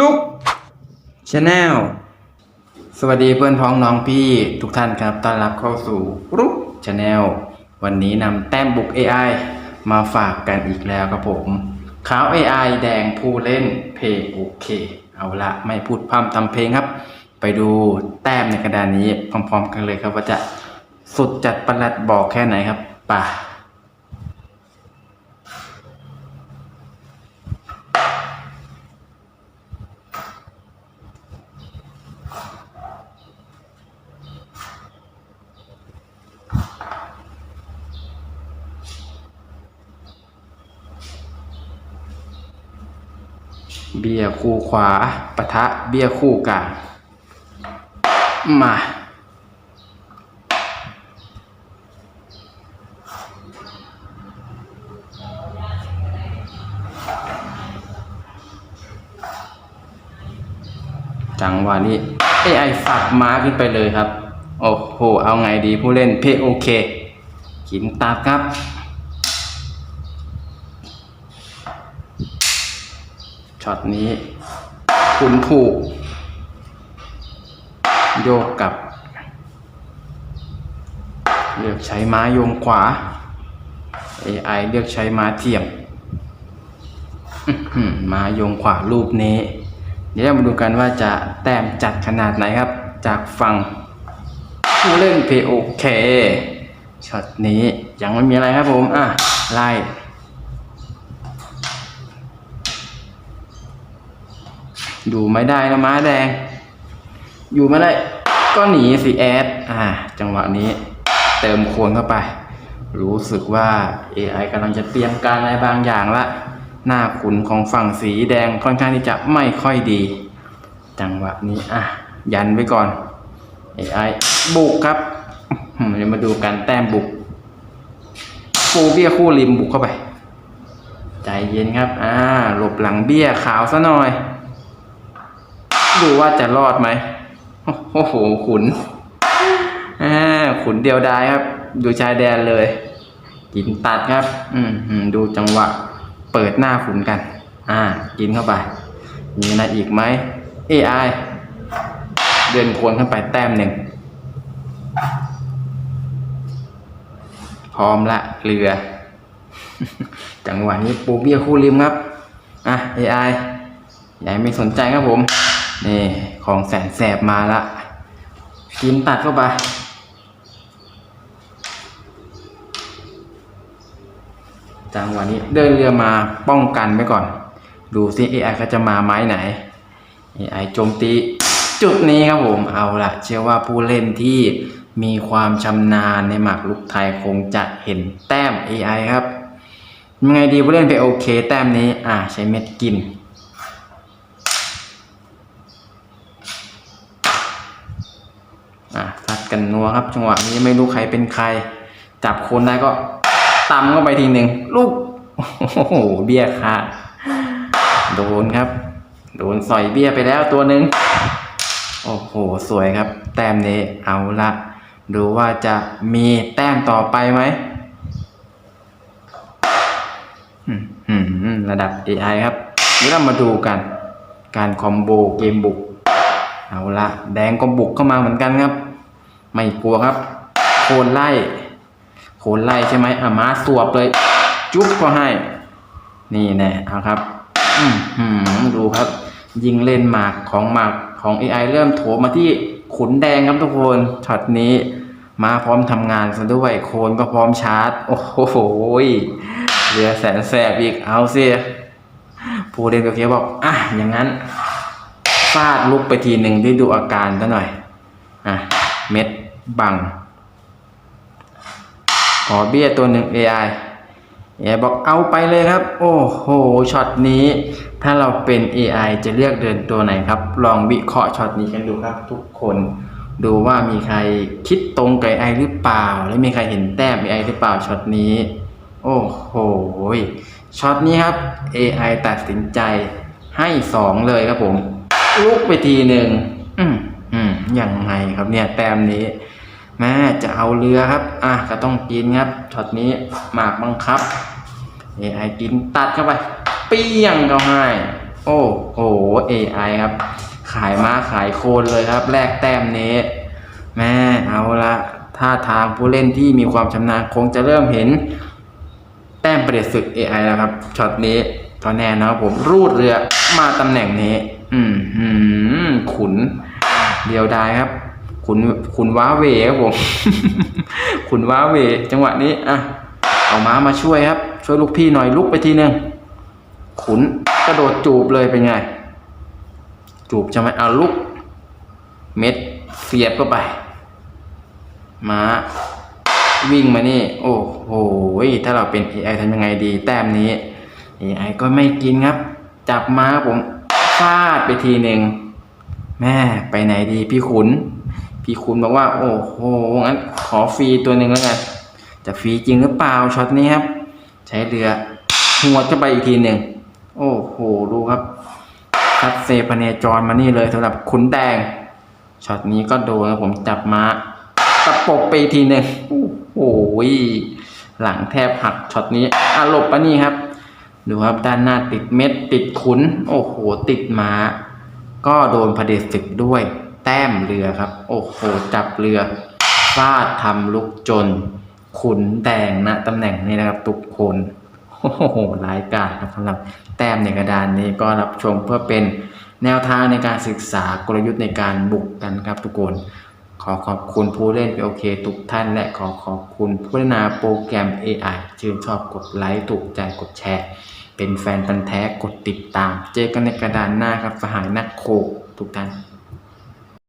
ลูกชาแนลสวัสดีเพื่อนพ้องน้องพี่ทุกท่านครับต้อนรับเข้าสู่รุกชาแนลวันนี้นำแต้มบุก AI มาฝากกันอีกแล้วครับผมขาว AI แดงผู้เล่นเพลงโอเค เอาละไม่พูดพร่ำทำเพลงครับ ไปดูแต้มในกระดานนี้พร้อมๆกันเลยครับว่าจะสุดจัดประหลัดบอกแค่ไหนครับป่า เบี้ยคู่ขวาปะทะเบี้ยคู่กลางมาจังหวะนี้ AI ฝักม้าขึ้นไปเลยครับ โอ้โห เอาไงดีผู้เล่นเพโอเค ขินตาครับ ช็อตนี้คุณผูก โยกกับ เลือกใช้ม้าโยงขวา AI เลือกใช้ม้าเทียมม้าโยงขวารูปนี้ เดี๋ยวมาดูกันว่าจะแต้มจัดขนาดไหนครับ จากฝั่งผู้เล่น POK ช็อตนี้ยังไม่มีอะไรครับผม อะ ไล่ ดูไม่ได้นะม้าแดง อยู่ไม่ได้ ก็หนีสิแอดอ่า จังหวะนี้ เติมโคนเข้าไป รู้สึกว่า AI กำลังจะเตรียมการอะไรบางอย่างละ หน้าขุนของฝั่งสีแดงค่อนข้างที่จะไม่ค่อยดี จังหวะนี้อะยันไว้ก่อน AI บุกครับเดี๋ยวมาดูกันแต้มบุกฟูเบี้ยคู่ริมบุกเข้าไป ใจเย็นครับ อ่า หลบหลังเบี้ยขาวซะหน่อย ดูว่าจะรอดไหมโอ้โหขุนอ่าขุนเดียวดายครับ ดูชายแดนเลยกินตัดครับ อืมอืมดูจังหวะ เปิดหน้าขุนกัน อ่า กินเข้าไป มีอะไรอีกไหม AI เดินควรขึ้นไปแต้มหนึ่งพร้อมละเรือ จังหวะนี้ปูเบี้ยคู่ริมครับ อะ AI ยายไม่สนใจครับผม นี่ของแสนแสบมาละกินตัดเข้าไป จังหวะนี้เดินเรือมาป้องกันไว้ก่อน ดูซิ AI เขาจะมาไม้ไหน AI โจมตีจุดนี้ครับผมเอาละเชื่อว่าผู้เล่นที่มีความชำนาญในหมากลุกไทยคงจะเห็นแต้ม AI ครับยังไงดีผู้เล่นไปโอเค แต้มนี้ อ่าใช้เม็ดกิน อะทัด กันนัวครับ จังหวะนี้ไม่รู้ใครเป็นใคร จับคนได้ก็ตำเข้าไปทีหนึ่งลูกโอ้โหเบี้ยขาดโดนครับ โดนสอยเบี้ยไปแล้วตัวหนึ่งโอ้โห สวยครับ แต้มนี้เอาละดูว่าจะมีแต้มต่อไปไหมระดับ AI ครับเดี๋ยวเรามาดูกัน การคอมโบเกมบุก เอาละแดงก็บุกเข้ามาเหมือนกันครับ ไม่กลัวครับ โคนไล่ โคนไล่ใช่ไหมอะมาสวบเลย จุ๊บก็ให้ นี่แน่เอาครับ อืมดูครับ ยิงเล่นหมากของหมากของ AI เริ่มโถมมาที่ขุนแดงครับทุกคนช็อตนี้ มาพร้อมทำงานซะด้วยโคนก็พร้อมชาร์จ โอ้โหเรือแสนแสบอีกเอาสิผู้เล่นก็เคียบอกอะอย่างนั้นฟาดลุกไปทีหนึ่งได้ดูอาการซะหน่อย อะ เม็ดบังขอเบี้ยตัวหนึ่ง AI AI บอกเอาไปเลยครับ โอ้โหช็อตนี้ ถ้าเราเป็น AI จะเลือกเดินตัวไหนครับ ลองวิเคราะห์ช็อตนี้กันดูครับ ทุกคนดูว่ามีใครคิดตรงกับ AI หรือเปล่า และมีใครเห็นแต้ม AI หรือเปล่าช็อตนี้ โอ้โหช็อตนี้ครับ AI ตัดสินใจให้สองเลยครับผมลุกไปทีหนึ่งอืม อืมยังไงครับเนี่ยแต้มนี้ แม่จะเอาเรือครับ อะก็ต้องกินครับช็อตนี้หมากบังคับ AI กินตัดเข้าไปเปี้ยงเขาให้โอ้โห AI ครับ ขายม้าขายโคนเลยครับ แลกแต้มนี้ แม่เอาละท่าทางผู้เล่นที่มีความชำนาญคงจะเริ่มเห็น แต้มประเด็จศึก AI แล้วครับช็อตนี้ก็แน่นะครับผมรูดเรือมาตำแหน่งนี้ อืมหืมขุน เดียวดายครับขุนขุนว้าเวครับผมขุนว้าเว จังหวะนี้อะเอาม้ามาช่วยครับ ช่วยลูกพี่หน่อยลุกไปทีหนึ่งขุนกระโดดจูบเลยเป็นไง จูบจะไหมเอาลุก เม็ดเสียบเข้าไปม้าวิ่งมานี่ โอ้โหถ้าเราเป็น AI ทำยังไงดี แต้มนี้ AI ก็ไม่กินครับ จับม้าผมฟาดไปทีหนึ่ง แม่ไปไหนดีพี่ขุน พี่ขุนบอกว่า โอ้โหงั้นขอฟรีตัวหนึ่งแล้วกันจะฟรีจริงหรือเปล่าช็อตนี้ครับ ใช้เรือหัวดเข้าไปอีกทีหนึ่งโอ้โหดูครับคัดเซพเนจรมานี่เลยสำหรับขุนแดงช็อตนี้ก็โดนครับผมจับมาตะปบไปทีหนึ่งโอ้โหหลังแทบหักช็อตนี้อะหลบปะนี่ครับ ดูครับด้านหน้าติดเม็ดติดขุน โอ้โห ติดม้า ก็โดนพเดชศึกด้วย แต้มเรือครับ โอ้โห จับเรือฟาดทำลุกจน ขุนแดงณตำแหน่งนี้นะครับ ทุกคนโอ้โหรายการครับสำหรับแต้มในกระดานนี้ก็รับชมเพื่อเป็นแนวทางในการศึกษากลยุทธ์ในการบุกกันครับทุกคน ขอขอบคุณผู้เล่นไปโอเคทุกท่าน และขอขอบคุณผู้พัฒนาโปรแกรม AI ชื่นชอบกดไลค์ถูกใจกดแชร์ เป็นแฟนพันธ์แท้กดติดตาม เจอกันในกระดานหน้าครับสหายนักโคทุกท่าน